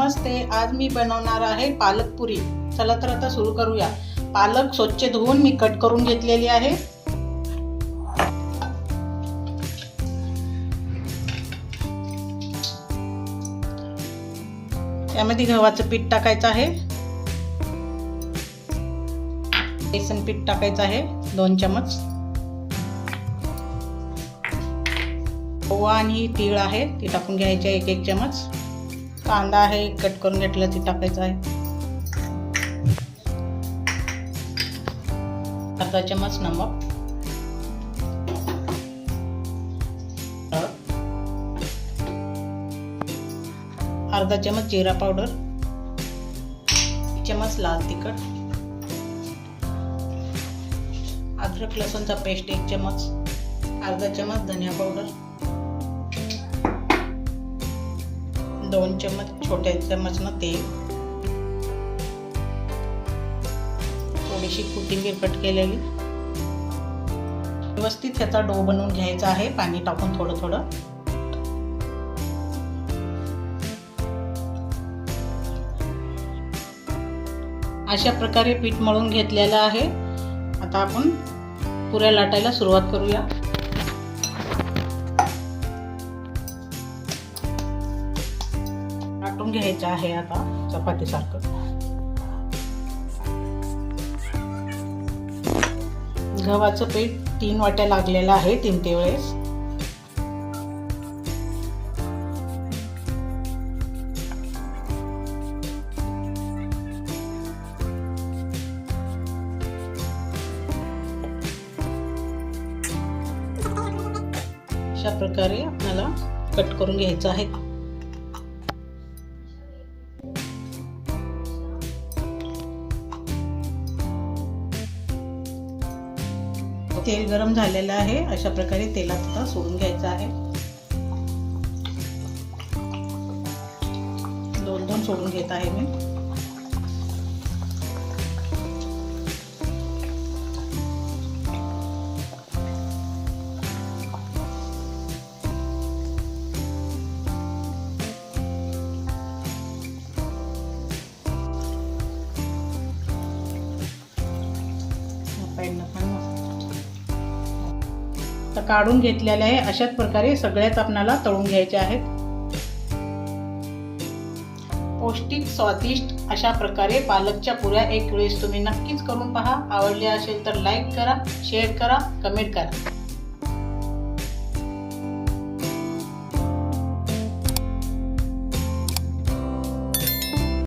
नमस्ते आज मी बनवणार आहे पालक पुरी. चला तर आता सुरू करूया. पालक स्वच्छ धुवून मी कट करून घेतलेली आहे. त्यामध्ये गव्हाचं पीठ टाकायचं आहे. बेसन पीठ टाकायचं आहे दोन चमच ओवा आणि तीळ आहे ती टाकून घ्यायचे एक एक चमच कांदा आहे कट करून घेतला ती टाकायचं आहे. अर्धा चमच नमक. अर्धा चमच जिरा पावडर. चमच लाल तिखट. अद्रक लसूणचा पेस्ट एक चमच अर्धा चमच धनिया पावडर. दोन चमच छोट्या चमचनं तेल. थोडीशी कोथिंबीर कट केलेली. व्यवस्थित ह्याचा डो बनवून घ्यायचा आहे पाणी टाकून थोडं थोडं. अशा प्रकारे पीठ मळून घेतलेलं आहे. आता आपण पुऱ्या लाटायला सुरुवात करूया. लाटून घ्यायचं आहे आता चपातीसारखं. गव्हाचं पीठ तीन वाट्या लागलेलं आहे तीन ते वेळेस. अशा प्रकारे आपल्याला कट करून घ्यायचं आहे. तेल गरम झालेलं आहे. अशा प्रकारे तेलात आता सोडून घ्यायचं आहे. दोन दोन सोडून घेत आहे मी. तर काढून घेतलेले आहे. अशाच प्रकारे सगळ्याच आपणाला तळून घ्यायचे आहेत. पौष्टिक स्वादिष्ट अशा प्रकारे पालकच्या पुऱ्या एक वेळेस तुम्ही नक्कीच करून पहा. आवडले असेल तर लाईक करा शेअर करा कमेंट करा.